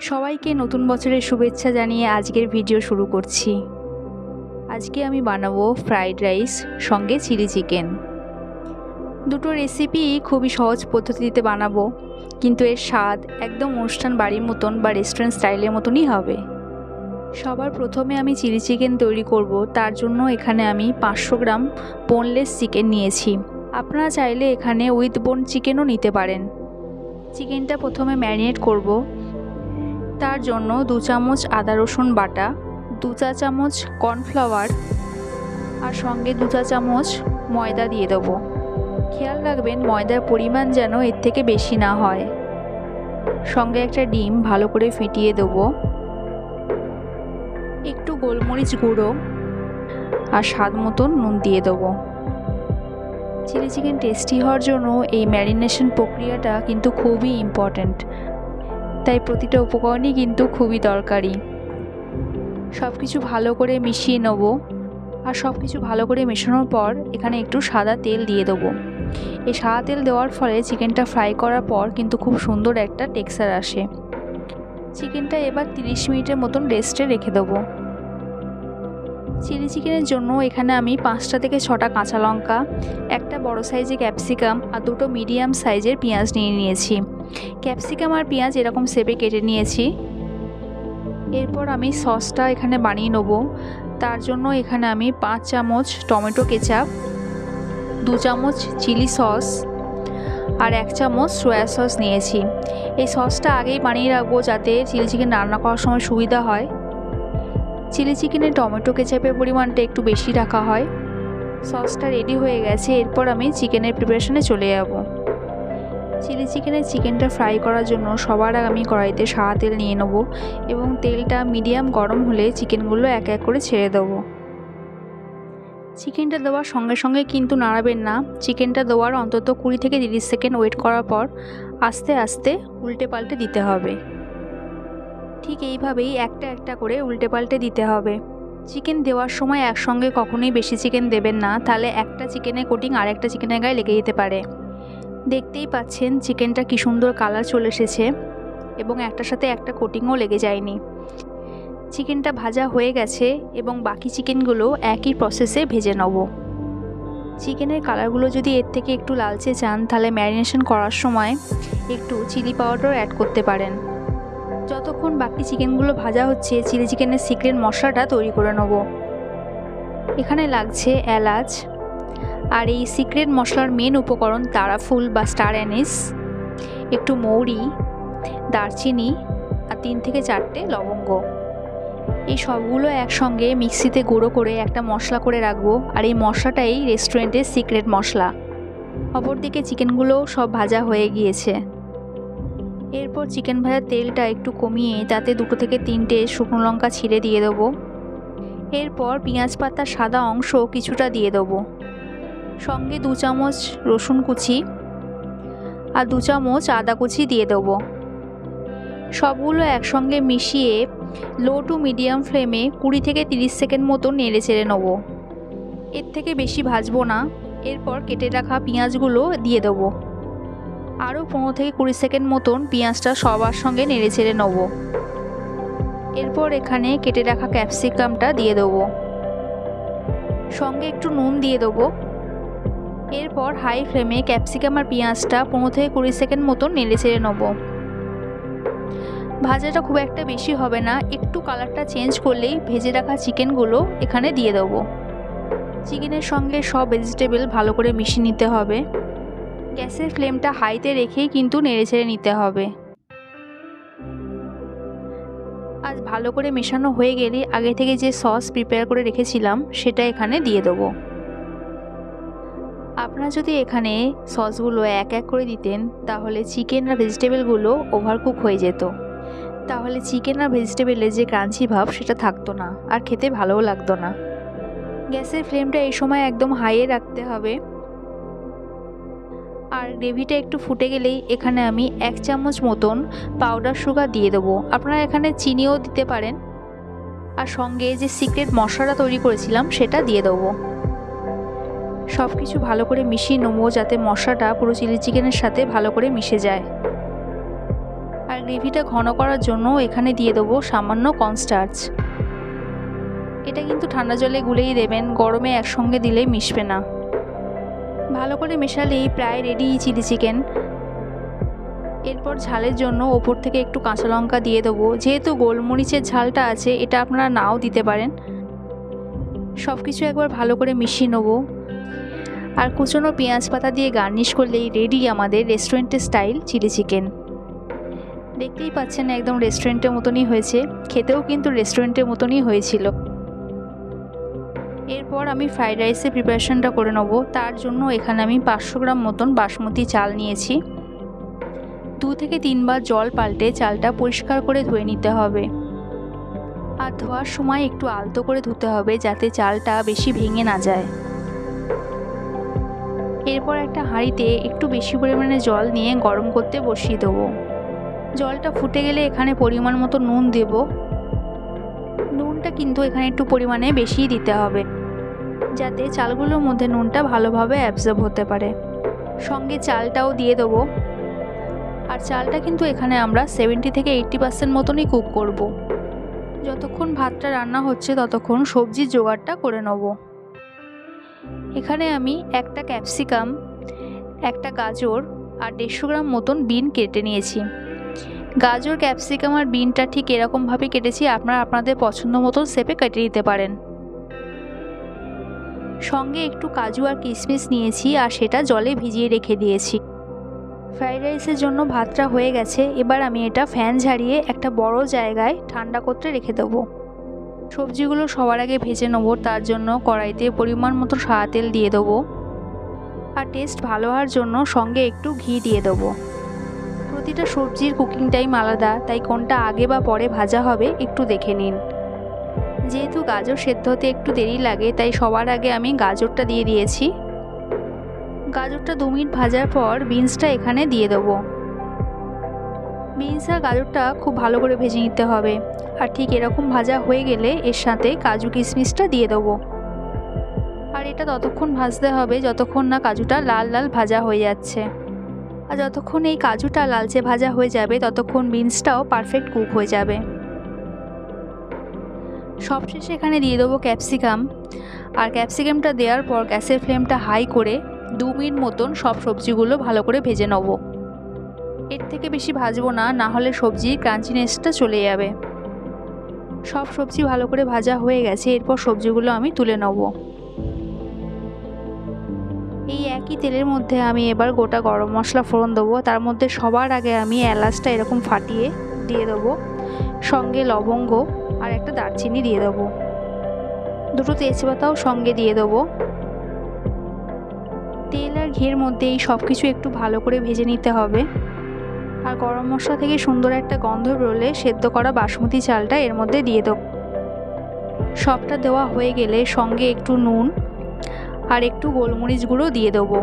সবাইকে নতুন বছরের শুভেচ্ছা জানিয়ে আজকের ভিডিও শুরু করছি। আজকে আমি বানাবো ফ্রাইড রাইস, সঙ্গে চিলি চিকেন। দুটো রেসিপি খুবই সহজ পদ্ধতিতে বানাবো, কিন্তু এর স্বাদ একদম অনুষ্ঠান বাড়ির মতন বা রেস্টুরেন্ট স্টাইলের মতনই হবে। সবার প্রথমে আমি চিলি চিকেন তৈরি করব, তার জন্য এখানে আমি পাঁচশো গ্রাম বোনলেস চিকেন নিয়েছি। আপনারা চাইলে এখানে উইথ বোন চিকেনও নিতে পারেন। চিকেনটা প্রথমে ম্যারিনেট করব। তার জন্য দু চামচ আদা রসুন বাটা, দু চা চামচ কর্নফ্লাওয়ার আর সঙ্গে দু চা চামচ ময়দা দিয়ে দেবো। খেয়াল রাখবেন ময়দার পরিমাণ যেন এর থেকে বেশি না হয়। সঙ্গে একটা ডিম ভালো করে ফিটিয়ে দেবো। একটু গোলমরিচ গুঁড়ো আর স্বাদ মতন নুন দিয়ে দেবো। চিলি চিকেন টেস্টি হওয়ার জন্য এই ম্যারিনেশন প্রক্রিয়াটা কিন্তু খুবই ইম্পর্ট্যান্ট তাই প্রতিটা উপকরণই কিন্তু খুবই দরকারি। সব কিছু ভালো করে মিশিয়ে নেব আর সব কিছু ভালো করে মেশানোর পর এখানে একটু সাদা তেল দিয়ে দেবো। এই সাদা তেল দেওয়ার ফলে চিকেনটা ফ্রাই করার পর কিন্তু খুব সুন্দর একটা টেক্সচার আসে। চিকেনটা এবার 30 মিনিটের মতন রেস্টে রেখে দেবো। চিলি চিকেনের জন্য এখানে আমি পাঁচটা থেকে ছটা কাঁচা লঙ্কা, একটা বড় সাইজের ক্যাপসিকাম আর দুটো মিডিয়াম সাইজের পেঁয়াজ নিয়ে নিয়েছি। ক্যাপসিকাম আর পেঁয়াজ এরকম শেপে কেটে নিয়েছি। এরপর আমি সসটা এখানে বানিয়ে নেব। তার জন্য এখানে আমি পাঁচ চামচ টমেটো কেচাপ, দু চামচ চিলি সস আর এক চামচ সয়া সস নিয়েছি। এই সসটা আগেই বানিয়ে রাখব যাতে চিলি চিকেন রান্না করার সময় সুবিধা হয়। চিলি চিকেনে টমেটো কেচাপের পরিমাণটা একটু বেশি রাখা হয়। সসটা রেডি হয়ে গেছে। এরপর আমি চিকেনের প্রিপারেশনে চলে যাব। চিলি চিকেনের চিকেনটা ফ্রাই করার জন্য সবার আগে আমি কড়াইতে সাদা তেল নিয়ে নেব এবং তেলটা মিডিয়াম গরম হলে চিকেনগুলো এক এক করে ছেড়ে দেবো। চিকেনটা দেওয়ার সঙ্গে সঙ্গে কিন্তু নাড়াবেন না। চিকেনটা দেওয়ার অন্তত কুড়ি থেকে তিরিশ সেকেন্ড ওয়েট করার পর আস্তে আস্তে উল্টে পাল্টে দিতে হবে। ঠিক এইভাবেই একটা একটা করে উল্টে পাল্টে দিতে হবে। চিকেন দেওয়ার সময় একসঙ্গে কখনোই বেশি চিকেন দেবেন না, তাহলে একটা চিকেনের কোটিং আর একটা চিকেনের গায়ে লেগে যেতে পারে। দেখতেই পাচ্ছেন চিকেনটা কি সুন্দর কালার চলে এসেছে এবং একটার সাথে একটা কোটিংও লেগে যায়নি। চিকেনটা ভাজা হয়ে গেছে এবং বাকি চিকেনগুলো একই প্রসেসে ভেজে নেব। চিকেনের কালারগুলো যদি এর থেকে একটু লালচে চান, তাহলে ম্যারিনেশন করার সময় একটু চিলি পাউডার অ্যাড করতে পারেন। যতক্ষণ বাকি চিকেনগুলো ভাজা হচ্ছে চিলি চিকেনের সিক্রেট মশলাটা তৈরি করে নেব। এখানে লাগছে এলাচ আর এই সিক্রেট মশলার মেন উপকরণ তারাফুল বা স্টার অ্যানিস একটু মৌরি, দারচিনি আর তিন থেকে চারটে লবঙ্গ। এই সবগুলো একসঙ্গে মিক্সিতে গুঁড়ো করে একটা মশলা করে রাখব আর এই মশলাটাই রেস্টুরেন্টের সিক্রেট মশলা। অপরদিকে চিকেনগুলো সব ভাজা হয়ে গিয়েছে। এরপর চিকেন ভাজার তেলটা একটু কমিয়ে তাতে দুটো থেকে তিনটে শুকনো লঙ্কা ছিঁড়ে দিয়ে দেবো। এরপর পেঁয়াজ পাতার সাদা অংশ কিছুটা দিয়ে দেবো। সঙ্গে দু চামচ রসুন কুচি আর দু চামচ আদা কুচি দিয়ে দেবো। সবগুলো একসঙ্গে মিশিয়ে লো টু মিডিয়াম ফ্লেমে কুড়ি থেকে তিরিশ সেকেন্ড মতো নেড়ে চেড়ে নেব। এর থেকে বেশি ভাজবো না, এরপর কেটে রাখা পেঁয়াজগুলো দিয়ে দেবো। আরও পনেরো থেকে কুড়ি সেকেন্ড মতন পেঁয়াজটা সবার সঙ্গে নেড়ে চেড়ে নেব। এরপর এখানে কেটে রাখা ক্যাপসিকামটা দিয়ে দেবো। সঙ্গে একটু নুন দিয়ে দেবো। এরপর হাই ফ্লেমে ক্যাপসিকাম আর পেঁয়াজটা পনেরো থেকে কুড়ি সেকেন্ড মতন নেড়ে চেড়ে নেব। ভাজাটা খুব একটা বেশি হবে না, একটু কালারটা চেঞ্জ করলেই ভেজে রাখা চিকেনগুলো এখানে দিয়ে দেবো। চিকেনের সঙ্গে সব ভেজিটেবল ভালো করে মিশিয়ে নিতে হবে। গ্যাসের ফ্লেমটা হাইতে রেখেই কিন্তু নেড়ে ছেড়ে নিতে হবে। আজ ভালো করে মেশানো হয়ে গেলে আগে থেকে যে সস প্রিপেয়ার করে রেখেছিলাম, সেটা এখানে দিয়ে দেবো। আপনারা যদি এখানে সসগুলো এক এক করে দিতেন, তাহলে চিকেন আর ভেজিটেবলগুলো ওভারকুক হয়ে যেত। তাহলে চিকেন আর ভেজিটেবলের যে ক্রাঞ্চি ভাব, সেটা থাকতো না, আর খেতে ভালোও লাগতো না। গ্যাসের ফ্লেমটা এই সময় একদম হাইয়ে রাখতে হবে। আর গ্রেভিটা একটু ফুটে গেলেই এখানে আমি এক চামচ মতন পাউডার সুগার দিয়ে দেবো। আপনারা এখানে চিনিও দিতে পারেন। আর সঙ্গে যে সিক্রেট মশলাটা তৈরি করেছিলাম, সেটা দিয়ে দেবো। সব কিছু ভালো করে মিশিয়ে নেব যাতে মশলাটা পুরো চিলি চিকেনের সাথে ভালো করে মিশে যায়। আর গ্রেভিটা ঘন করার জন্য এখানে দিয়ে দেবো সামান্য কর্নস্টার্চ এটা কিন্তু ঠান্ডা জলে গুলেই দেবেন, গরমে একসঙ্গে দিলে মিশবে না। ভালো করে মেশালেই প্রায় রেডি চিলি চিকেন। এরপর ঝালের জন্য ওপর থেকে একটু কাঁচা লঙ্কা দিয়ে দেবো। যেহেতু গোলমরিচের ঝালটা আছে, এটা আপনারা নাও দিতে পারেন। সব কিছু একবার ভালো করে মিশিয়ে নেব। আর কুচনো পেঁয়াজ পাতা দিয়ে গার্নিশ করলেই রেডি আমাদের রেস্টুরেন্টের স্টাইল চিলি চিকেন দেখতেই পাচ্ছেন একদম রেস্টুরেন্টের মতনই হয়েছে, খেতেও কিন্তু রেস্টুরেন্টের মতনই হয়েছিল। এরপর আমি ফ্রাইড রাইসের প্রিপারেশনটা করে নেব, তার জন্য এখানে আমি পাঁচশো গ্রাম মতন বাসমতি চাল নিয়েছি। দু থেকে তিনবার জল পাল্টে চালটা পরিষ্কার করে ধুয়ে নিতে হবে। আর ধোয়ার সময় একটু আলতো করে ধুতে হবে, যাতে চালটা বেশি ভেঙে না যায়। এরপর একটা হাঁড়িতে একটু বেশি পরিমাণে জল নিয়ে গরম করতে বসিয়ে দেবো। জলটা ফুটে গেলে এখানে পরিমাণ মতো নুন দেব। নুনটা কিন্তু এখানে একটু পরিমাণে বেশিই দিতে হবে, যাতে চালগুলোর মধ্যে নুনটা ভালোভাবে অ্যাবজর্ব হতে পারে। সঙ্গে চালটাও দিয়ে দেবো। আর চালটা কিন্তু এখানে আমরা সেভেন্টি থেকে এইট্টি পার্সেন্ট মতনই কুক করব। যতক্ষণ ভাতটা রান্না হচ্ছে ততক্ষণ সবজির জোগাড়টা করে নেব। এখানে আমি একটা ক্যাপসিকাম, একটা গাজর আর দেড়শো গ্রাম মতন বিন কেটে নিয়েছি। গাজর, ক্যাপসিকাম আর বিনটা ঠিক এরকমভাবে কেটেছি, আপনারা আপনাদের পছন্দ মতন শেপে কেটে নিতে পারেন। সঙ্গে একটু কাজু আর কিশমিশ নিয়েছি আর সেটা জলে ভিজিয়ে রেখে দিয়েছি। ফ্রাইড রাইসের জন্য ভাতটা হয়ে গেছে, এবার আমি এটা ফ্যান ঝাড়িয়ে একটা বড় জায়গায় ঠান্ডা করতে রেখে দেবো। সবজিগুলো সবার আগে ভেজে নেব, তার জন্য কড়াইতে পরিমাণ মতো সাদা তেল দিয়ে দেবো। আর টেস্ট ভালো হওয়ার জন্য সঙ্গে একটু ঘি দিয়ে দেবো। প্রতিটা সবজির কুকিং টাইম আলাদা, তাই কোনটা আগে বা পরে ভাজা হবে একটু দেখে নিন। যেহেতু গাজর সেদ্ধ হতে একটু দেরি লাগে, তাই সবার আগে আমি গাজরটা দিয়ে দিয়েছি। গাজরটা দু মিনিট ভাজার পর বিনসটা এখানে দিয়ে দেবো। আর গাজরটা খুব ভালো করে ভেজে নিতে হবে। আর ঠিক এরকম ভাজা হয়ে গেলে এর সাথে কাজু কিশমিশটা দিয়ে দেবো। আর এটা ততক্ষণ ভাজতে হবে যতক্ষণ না কাজুটা লাল লাল ভাজা হয়ে যাচ্ছে। আর যতক্ষণ এই কাজুটা লালচে ভাজা হয়ে যাবে, ততক্ষণ বিনসটাও পারফেক্ট কুক হয়ে যাবে। সবশেষে এখানে দিয়ে দেবো ক্যাপসিকাম আর ক্যাপসিকামটা দেওয়ার পর গ্যাসের ফ্লেমটা হাই করে দু মিনিট মতন সব সবজিগুলো ভালো করে ভেজে নেব। এর থেকে বেশি ভাজবো না না হলে সবজির ক্রাঞ্চিনেসটা চলে যাবে। সব সবজি ভালো করে ভাজা হয়ে গেছে, এরপর সবজিগুলো আমি তুলে নেব। এই একই তেলের মধ্যে আমি এবার গোটা গরম মশলা ফোড়ন দেবো। তার মধ্যে সবার আগে আমি এলাচটা এরকম ফাটিয়ে দিয়ে দেবো। সঙ্গে লবঙ্গ আর একটা দারচিনি দিয়ে দেবো। দুটো তেজপাতাও সঙ্গে দিয়ে দেবো। তেল আর ঘিয়ের মধ্যে এই সব কিছু একটু ভালো করে ভেজে নিতে হবে। আর গরম মশলা থেকে সুন্দর একটা গন্ধ বেরোলে সেদ্ধ করা বাসমতি চালটা এর মধ্যে দিয়ে দেবো। সবটা দেওয়া হয়ে গেলে সঙ্গে একটু নুন আর একটু গোলমরিচ গুঁড়ো দিয়ে দেবো।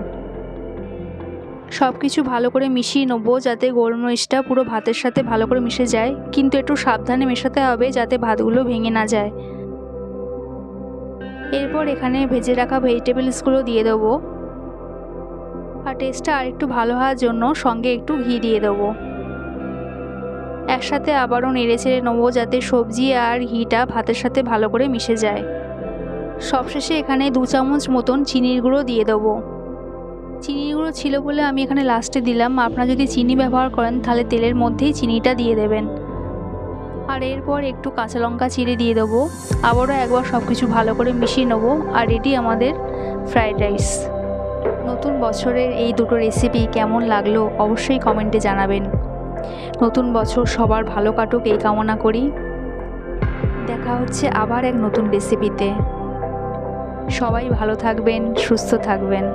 সব কিছু ভালো করে মিশিয়ে নেব যাতে গোলমরিচটা পুরো ভাতের সাথে ভালো করে মিশে যায়। কিন্তু একটু সাবধানে মেশাতে হবে যাতে ভাতগুলো ভেঙে না যায়। এরপর এখানে ভেজে রাখা ভেজিটেবলসগুলো দিয়ে দেবো। আর টেস্টটা আর একটু ভালো হওয়ার জন্য সঙ্গে একটু ঘি দিয়ে দেবো। একসাথে আবারও নেড়ে চেড়ে নেব যাতে সবজি আর ঘিটা ভাতের সাথে ভালো করে মিশে যায়। সবশেষে এখানে দু চামচ মতন চিনির গুঁড়ো দিয়ে দেবো। চিনির গুঁড়ো ছিল বলে আমি এখানে লাস্টে দিলাম। আপনারা যদি চিনি ব্যবহার করেন, তাহলে তেলের মধ্যেই চিনিটা দিয়ে দেবেন। আর এরপর একটু কাঁচা লঙ্কা চিড়ে দিয়ে দেবো। আবারও একবার সব কিছু ভালো করে মিশিয়ে নেব। আর রেডি আমাদের ফ্রায়েড রাইস নতুন বছরের এই দুটো রেসিপি কেমন লাগল অবশ্যই কমেন্টে জানাবেন। নতুন বছর সবার ভালো কাটুক, এই কামনা করি। দেখা হচ্ছে আবার এক নতুন রেসিপিতে সবাই ভালো থাকবেন, সুস্থ থাকবেন।